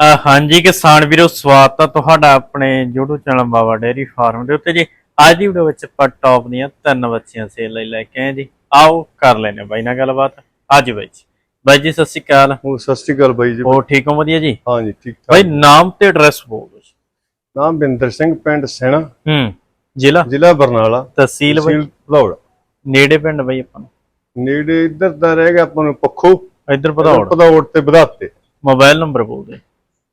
ਹਾਂਜੀ ਕਿਸਾਨ ਵੀਰੋ ਸਵਾਗਤ ਹੈ ਤੁਹਾਡਾ ਆਪਣੇ YouTube channel Baba dairy farm ਦੇ ਉੱਤੇ ਜੀ। ਅੱਜ ਦੀ ਵੀਡੀਓ ਵਿੱਚ ਆਪਾਂ ਟੌਪ ਦੀਆਂ ਤਿੰਨ ਬੱਚੀਆਂ ਸੇਲ ਲਈ ਲੈ ਕੇ ਆਏ ਜੀ। ਆਓ ਕਰ ਲੈਨੇ ਬਾਈ ਨਾਲ ਗੱਲਬਾਤ। ਅੱਜ ਬਾਈ ਜੀ। ਬਾਈ ਜੀ ਸਤਿ ਸ਼੍ਰੀ ਅਕਾਲ। ਉਹ ਸਤਿ ਸ਼੍ਰੀ ਅਕਾਲ ਬਾਈ ਜੀ। ਹੋਰ ਠੀਕ ਹੋ? ਵਧੀਆ ਜੀ? ਹਾਂ ਜੀ ਠੀਕ। ਬਾਈ ਠਾਕ ਨਾਮ ਤੇ ਐਡਰੈਸ ਬੋਲ ਦਿਓ ਜੀ। ਨਾਮ ਬਿੰਦਰ ਸਿੰਘ ਪਿੰਡ ਸੈਣਾ। ਹੂੰ ਜ਼ਿਲ੍ਹਾ? ਜ਼ਿਲ੍ਹਾ ਬਰਨਾਲਾ। ਤਹਿਸੀਲ ਬਾਈ? ਭਦੌੜ। ਨੇੜੇ ਪਿੰਡ ਬਾਈ ਆਪਾਂ ਨੂੰ? ਨੇੜੇ ਇੱਧਰ ਦਾ ਰਹਿ ਗਿਆ ਆਪਾਂ ਨੂੰ ਪੱਖੋ। ਇੱਧਰ ਭਦੌੜ? ਭਦੌੜ ਤੇ ਵਧਾਤੇ। ਮੋਬਾਈਲ ਨੰਬਰ ਬੋਲ ਦੇ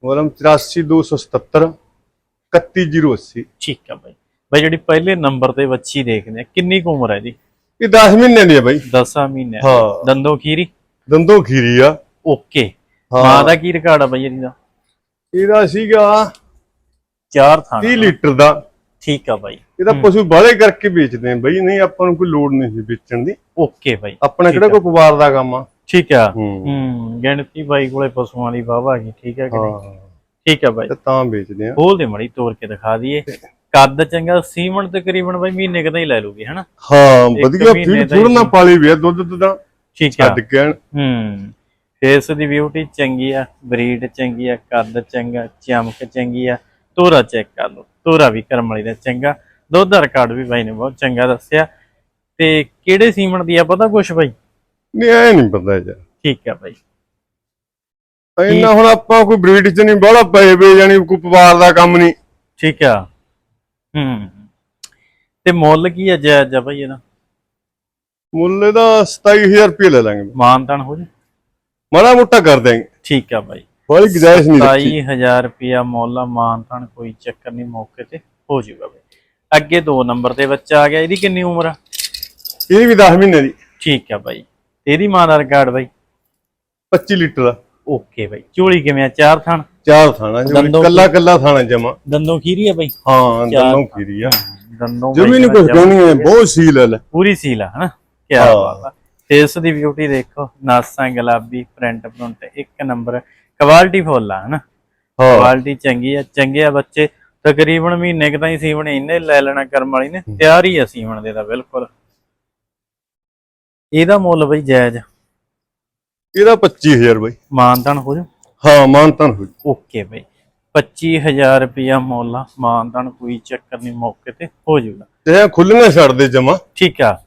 ਮੋਰਮ 84277 31080 ਠੀਕ ਆ ਬਾਈ। ਬਾਈ ਜਿਹੜੀ ਪਹਿਲੇ ਨੰਬਰ ਤੇ ਬੱਚੀ ਦੇਖਦੇ ਆ ਕਿੰਨੀ ਕੁ ਉਮਰ ਹੈ ਜੀ? ਇਹ 10 ਮਹੀਨੇ ਦੀ ਹੈ ਬਾਈ। 10 ਮਹੀਨੇ ਹਾਂ। ਦੰਦੋ ਖੀਰੀ? ਦੰਦੋਂ ਖੀਰੀ ਆ। ਓਕੇ। ਮਾਂ ਦਾ ਕੀ ਰਿਕਾਰਡ ਆ ਬਾਈ ਇਹਦੀ ਇਹਦਾ ਸੀਗਾ ਚਾਰ ਥਾਂ 30 ਲੀਟਰ ਦਾ। ਠੀਕ ਆ ਬਾਈ। ਇਹਦਾ ਪਸ਼ੂ ਬਾਲੇ ਕਰਕੇ ਵੇਚਦੇ ਆ ਬਾਈ ਨਹੀਂ ਆਪਾਂ ਨੂੰ ਕੋਈ ਲੋੜ ਨਹੀਂ ਸੀ ਵੇਚਣ ਦੀ। ਓਕੇ ਬਾਈ। ਆਪਣਾ ਕਿਹੜਾ ਕੋਈ ਪਵਾਰ ਦਾ ਕੰਮ ਆ? ਠੀਕ ਆ। ਹੂੰ। ਹੂੰ ਗਿਣਤੀ ਬਾਈ ਕੋਲੇ ਪਸ਼ੂਆਂ ਦੀ ਵਾਵਾ ਹੈਗੀ ਠੀਕ ਹੈ ਕਿ ਨਹੀਂ? ਹਾਂ। ਠੀਕ ਆ ਬਾਈ। ਤੇ ਤਾਂ ਵੇਚਦੇ ਆ। ਖੋਲ ਦੇ ਮੜੀ ਤੋੜ ਕੇ ਦਿਖਾ ਦਈਏ। ਕੱਦ ਚੰਗਾ ਸੀਮਨ ਤਕਰੀਬਨ ਬਾਈ ਮਹੀਨੇ ਕਦਾਂ ਹੀ ਲੈ ਲੂਗੀ ਹਨਾ? ਹਾਂ ਵਧੀਆ ਮਹੀਨੇ ਫੀਡ ਦਾ ਹੀ ਥੋੜਾ ਨਾ ਪਾਲੀ ਵੀ ਆ ਦੁੱਧ ਦਾ ਠੀਕ ਆ। ਛੱਡ ਕੇ। ਹੂੰ ਫੇਸ ਦੀ ਬਿਊਟੀ ਚੰਗੀ ਆ ਬਰੀਡ ਚੰਗੀ ਆ ਕੱਦ ਚੰਗਾ ਚਮਕ ਚੰਗੀ ਆ ਤੋਰਾ ਚੈੱਕ ਕਰ ਲਓ। ਤੋਰਾ ਵੀ ਕਰਮ ਵਾਲੀ ਦਾ ਚੰਗਾ। ਦੁੱਧ ਦਾ ਰਿਕਾਰਡ ਵੀ ਬਾਈ ਨੇ ਬਹੁਤ ਚੰਗਾ ਦੱਸਿਆ। ਤੇ ਕਿਹੜੇ ਸੀਮਨ ਦੀ ਆ ਪਤਾ ਕੁਛ ਬਾਈ? ਨਹੀਂ ਐ ਨਹੀਂ ਪਤਾ ਯਾਰ ਠੀਕ ਆ ਬਾਈ। ਇੰਨਾ ਹੁਣ ਆਪਾਂ ਕੋਈ ਬਰੀਡ ਚ ਨਹੀਂ ਬਾਹਲਾ ਪਏ ਵੇ ਜਾਨੀ ਕੋਈ ਪਵਾਰ ਦਾ ਕੰਮ ਨਹੀਂ। ਠੀਕ ਆ। ਹੂੰ। ਤੇ ਮੁੱਲ ਕੀ ਆ ਜਾਇਜ਼ ਆ ਬਾਈ ਇਹਦਾ? ਮੁੱਲ ਇਹਦਾ 27000 ਰੁਪਏ ਲੈ ਲਾਂਗੇ ਮਾਨਤਨ ਹੋ ਜਾ? ਮਾੜਾ ਮੋਟਾ ਕਰ ਦੇਂਗੇ ਠੀਕ ਆ ਬਾਈ। ਬੜੀ ਗੁਜਾਇਸ਼ ਨਹੀਂ ਰੱਖੀ। 27000 ਰੁਪਿਆ ਮੁੱਲ ਆ ਮਾਨਤਨ ਕੋਈ ਚੱਕਰ ਨਹੀਂ ਮੌਕੇ ਤੇ ਹੋ ਜਾਊਗਾ ਬਾਈ। ਅੱਗੇ 2 ਨੰਬਰ ਤੇ ਬੱਚਾ ਆ ਗਿਆ ਇਹਦੀ ਕਿੰਨੀ ਉਮਰ ਆ? ਇਹ ਵੀ 10 ਮਹੀਨੇ ਦੀ। ਠੀਕ ਆ ਬਾਈ। ਇਹਦੀ ਮਾਂ ਦਾ ਰਿਕਾਰਡ ਬਾਈ? 25 ਲੀਟਰ ਦਾ ਓਕੇ ਬਾਈ। ਚੋਲੀ ਕਿਵੇਂ ਆ? ਚਾਰ ਥਣ? ਚਾਰ ਥਾਣਾ ਦੰਦੋਂ ਕੱਲਾ ਕੱਲਾ ਥਾਣਾ ਜਮਾ। ਦੰਦੋਂ ਖੀਰੀ ਆ ਬਾਈ? ਹਾਂ ਚਾਰ ਦੰਦੋਂ ਖੀਰੀ ਆ। ਦੰਦੋਂ ਜਮੀ ਨਹੀਂ ਕੁਝ ਕਹਿਣੀ ਹੈ ਬਹੁਤ ਸੀਲ ਹੈ ਲੈ ਪੂਰੀ ਸੀਲ ਆ ਹਨਾ? ਕੀ ਹਾਂ। ਬਾਤ ਆ। ਫੇਸ ਦੀ ਬਿਊਟੀ ਦੇਖੋ। ਨਾਸਾਂ ਗੁਲਾਬੀ ਪ੍ਰਿੰਟ ਪ੍ਰਿੰਟ ਇੱਕ ਨੰਬਰ ਕੁਆਲਿਟੀ ਫੁੱਲ ਆ ਹਨਾ? ਹਾਂ। ਕੁਆਲਿਟੀ ਚੰਗੀ ਆ। ਚੰਗੇ ਆ ਬੱਚੇ। ਤਕਰੀਬਨ ਮਹੀਨੇ ਕੁ ਤਾਈਂ ਸੀਵਣ ਇੰਨੇ ਲੈ ਲੈਣਾ ਕਰਮ ਵਾਲੀ ਨੇ। ਤਿਆਰ ਹੀ ਆ ਸੀਵਣ ਦੇ ਦਾ ਬਿਲਕੁਲ। ਇਹਦਾ ਮੁੱਲ ਬਈ ਜਾਇਜ਼? ਇਹਦਾ 25000 ਬਾਈ। ਮਾਨਤਨ ਹੋ ਜਾ? ਹਾਂ ਮਾਨਤਨ ਹੋ ਓਕੇ ਬਈ। 25000 ਰੁਪਿਆ ਮੁੱਲ ਆ ਮਾਨਤਨ ਕੋਈ ਚੱਕਰ ਨਹੀਂ ਮੌਕੇ ਤੇ ਹੋ ਜਾਊਗਾ ਤੇ ਖੁੱਲੀਆਂ ਛੱਡ ਦੇ ਜਮਾ। ਠੀਕ ਆ।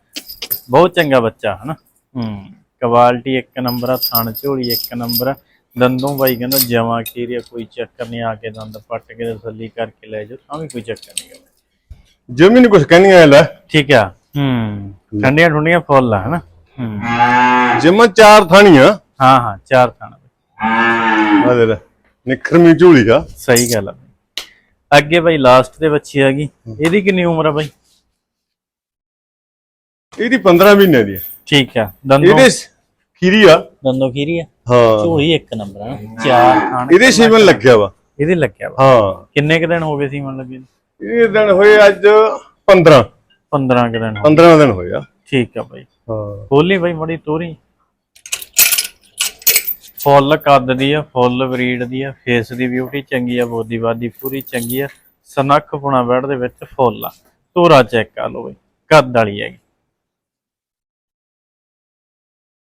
ਬਹੁਤ ਚੰਗਾ ਬੱਚਾ ਹਨਾ? ਹੂੰ ਕੁਆਲਿਟੀ ਇੱਕ ਨੰਬਰ ਆ ਥਣ ਝੋਲੀ ਇੱਕ ਨੰਬਰ ਆ। ਦੰਦੋਂ ਬਾਈ ਕਹਿੰਦਾ ਜਮਾ ਕੀਰੀਆ ਕੋਈ ਚੱਕਰ ਨਹੀਂ ਆ ਕੇ ਦੰਦ ਪੱਟ ਕੇ ਤਸੱਲੀ ਕਰਕੇ ਲੈ ਜਾਓ ਤਾਂ ਵੀ ਕੋਈ ਚੱਕਰ ਨਹੀਂ ਗਾ। ਜਮੀ ਨਹੀਂ ਕੁਝ ਕਹਿਣੀ ਹੈ ਲੈ। ਠੀਕ ਆ। ਹੂੰ ਠੰਡੀਆਂ ਠੰਡੀਆਂ ਫੁੱਲ ਆ ਹਨਾ? ਜਮਾ ਚਾਰ ਥਾਣੀਆਂ। ਹਾਂ ਹਾਂ ਚਾਰ ਥਣ। ਆ ਦੇ ਲੈ ਨਿਖਰਮੀ ਝੋਲੀ ਆ ਸਹੀ ਗੱਲ ਆ ਬਈ। ਅੱਗੇ ਬਾਈ ਲਾਸਟ ਤੇ ਬੱਚੀ ਆ ਗਈ। ਇਹਦੀ ਕਿੰਨੀ ਉਮਰ ਆ ਬਾਈ? ਇਹਦੀ 15 ਮਹੀਨੇ ਦੀ ਹੈ ਠੀਕ ਆ ਦੰਦੋਂ। ਇਹਦੇ ਸ- ਖੀਰੀ ਆ। ਦੰਦੋਂ ਖੀਰੀ ਆ? ਹਾਂ। ਝੋਲੀ ਇੱਕ ਨੰਬਰ ਆ ਚਾਰ ਥਣ ਇਹਦੇ ਸੀਮਨ ਲੱਗਿਆ ਵਾ। ਇਹਦੇ ਲੱਗਿਆ ਵਾ? ਹਾਂ। ਕਿੰਨੇ ਕੁ ਦਿਨ ਹੋ ਗਏ ਸੀਮਨ ਲੱਗੇ? ਇਹ ਦਿਨ ਹੋਏ ਅੱਜ 15 15 ਕੁ ਦਿਨ ਹੋ 15 ਦਿਨ ਹੋਏ ਆ। ਠੀਕ ਆ ਬਾਈ। ਹਾਂ। ਖੋਲੀ ਬਾਈ ਮੜੀ ਤੋਰੀ। ਫੁੱਲ ਕੱਦ ਦੀ ਆ ਫੁੱਲ ਬਰੀਡ ਦੀ ਆ ਫੇਸ ਦੀ ਬਿਊਟੀ ਚੰਗੀ ਆ ਬੋਦੀ ਬਾਦੀ ਪੂਰੀ ਚੰਗੀ ਆ। ਸਨੱਖ ਪੁਣਾ ਬੈਡ ਦੇ ਵਿੱਚ ਫੁੱਲ ਆ। ਤੋਰਾ ਚੈੱਕ ਕਰ ਲਓ ਬਾਈ ਕੱਦ ਵਾਲੀ ਹੈਗੀ।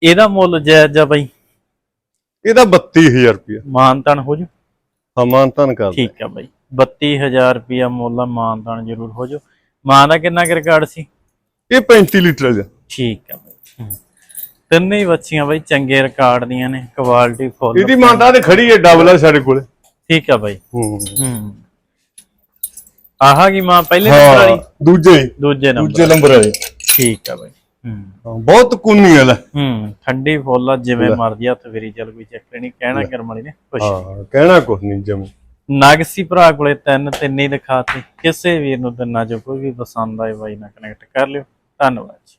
ਇਹਦਾ ਮੁੱਲ ਜਾਇਜ਼ ਆ ਬਾਈ? ਇਹਦਾ 32000 ਰੁਪਏ ਮਾਨਤਨ ਹੋ ਜੂ। ਹਾਂ ਮਾਨਤਨ ਕਰ ਠੀਕ ਆ ਬਾਈ 32000 ਰੁਪਿਆ ਮੁੱਲ ਆ ਮਾਨਤਨ ਜ਼ਰੂਰ ਹੋ ਜੂ। ਮਾਂ ਦਾ ਕਿੰਨਾ ਕੁ ਰਿਕਾਰਡ ਸੀ? ਇਹ 35 ਲੀਟਰ ਦਾ ਠੀਕ ਆ ਬਾਈ। ਤਿੰਨੇ ਹੀ ਬੱਚੀਆਂ ਬਾਈ ਚੰਗੇ ਰਿਕਾਰਡ ਦੀਆਂ ਨੇ ਕੁਆਲਿਟੀ ਫੁੱਲ ਇਹਦੀ ਮਾਨਤਾ ਤੇ ਖੜੀ ਹੈ ਡਬਲ ਆ ਸਾਡੇ ਕੋਲੇ। ਠੀਕ ਆ ਬਾਈ। ਹੂੰ। ਹੂੰ। ਆਹਾ ਕੀ ਮਾਂ ਪਹਿਲੇ ਨੰਬਰ ਵਾਲੀ? ਦੂਜੇ। ਦੂਜੇ ਨੰਬਰ ਦੂਜੇ ਨੰਬਰ ਵਾਲੇ। ਠੀਕ ਆ ਬਾਈ। ਹੂੰ। ਬਹੁਤ ਕੁੰਨੀ ਹੈ ਲੈ। ਹੂੰ ਠੰਡੀ ਫੁੱਲ ਆ ਜਿਵੇਂ ਮਰਜ਼ੀ ਹੱਥ ਫੇਰੀ ਚੱਲ ਕੋਈ ਚੱਕਰ ਨਹੀਂ ਕਹਿਣਾ ਕਰਮ ਵਾਲੀ ਨੇ ਖੁਸ਼। ਹਾਂ ਕਹਿਣਾ ਕੁਝ ਨਹੀਂ ਜਮ। ਨਗਸੀ ਭਰਾ ਕੋਲੇ ਤਿੰਨ ਤਿੰਨ ਦਿਖਾਤੇ। ਕਿਸੇ ਵੀਰ ਨੂੰ ਤਿੰਨਾਂ ਚੋਂ ਕੋਈ ਵੀ ਪਸੰਦ ਆਏ ਬਾਈ ਨਾਲ ਕਨੈਕਟ ਕਰ ਲਿਓ। ਧੰਨਵਾਦ ਜੀ।